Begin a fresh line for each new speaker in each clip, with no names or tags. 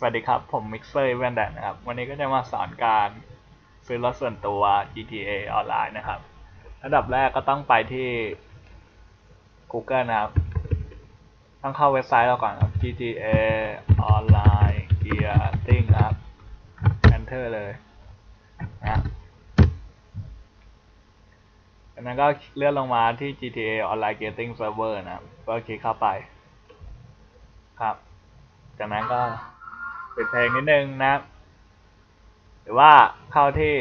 สวัสดีครับ ผมมิกเซอร์แวนแดนนะครับ วันนี้ก็จะมาสอนการซื้อรถส่วนตัว GTA ออนไลน์นะครับอันดับแรกก็ต้องไปที่ Google นะครับ ต้องเข้าเว็บไซต์เราก่อนครับ GTA ออนไลน์ Gear Ting ครับ Enter เลยนะจากนั้นก็เลื่อนลงมาที่ GTA Online Getting Server นะครับ ก็คลิกเข้าไป ครับ จากนั้นก็ ปิดเพลงนิดนึงนะหรือว่าเข้าที่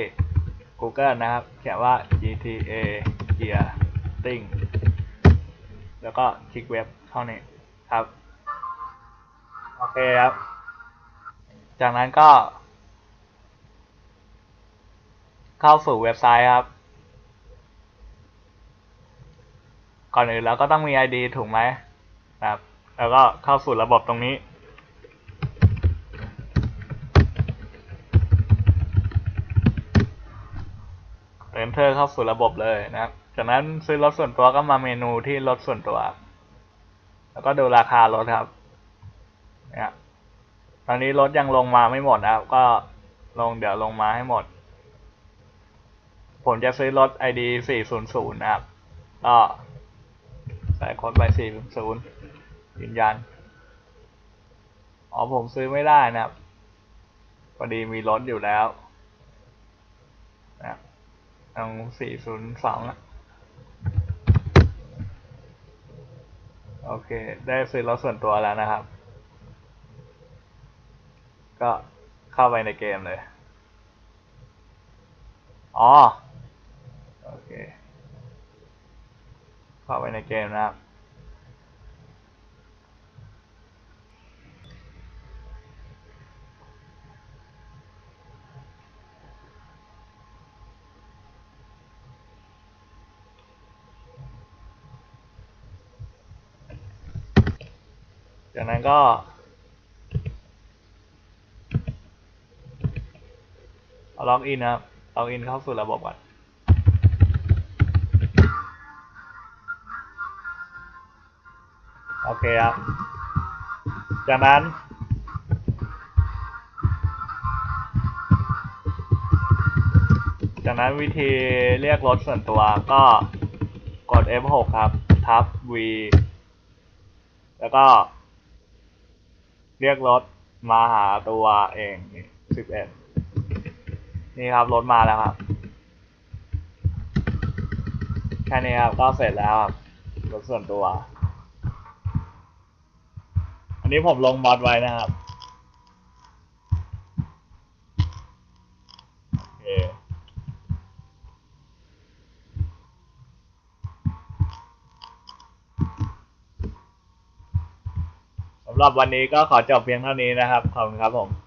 Google นะครับ เขียนว่า GTA Gear Ting แล้วก็คลิกเว็บเท่านี้ครับ โอเคครับ จากนั้นก็ เข้าสู่เว็บไซต์ครับ ก่อนอื่นเราก็ต้องมี ID ถูกไหมครับ แล้วก็เข้าสู่ระบบตรงนี้ เอนเตอร์เข้าสู่ระบบเลยนะครับ จากนั้นซื้อรถส่วนตัวก็มาเมนูที่รถส่วนตัว แล้วก็ดูราคารถครับเนี่ยตอนนี้รถยังลงมาไม่หมดนะครับ ก็ลงเดี๋ยวลงมาให้หมด ผมจะซื้อรถ ID 400นะครับ ก็ใส่โค้ดไป400ยืนยัน อ๋อผมซื้อไม่ได้นะครับพอดีมีรถอยู่แล้วนะครับ ตรง402อะโอเค ได้ซื้อรถส่วนตัวแล้วนะครับ ก็เข้าไปในเกมเลย อ๋อ โอเค เข้าไปในเกมนะครับ จากนั้นก็ เอาล็อกอินนะครับล็อกอินเข้าสู่ระบบก่อนโอเคครับ จากนั้น จากนั้นวิธีเรียกรถส่วนตัวก็กด F6 ครับ ทับ V แล้วก็ เรียกรถมาหาตัวเองสิบเอ็ดนี่ครับรถมาแล้วครับ แค่นี้ครับก็เสร็จแล้วครับรถส่วนตัว อันนี้ผมลงมอดไว้นะครับ รับวันนี้ก็ขอจบเพียงเท่านี้นะครับ ขอบคุณครับผม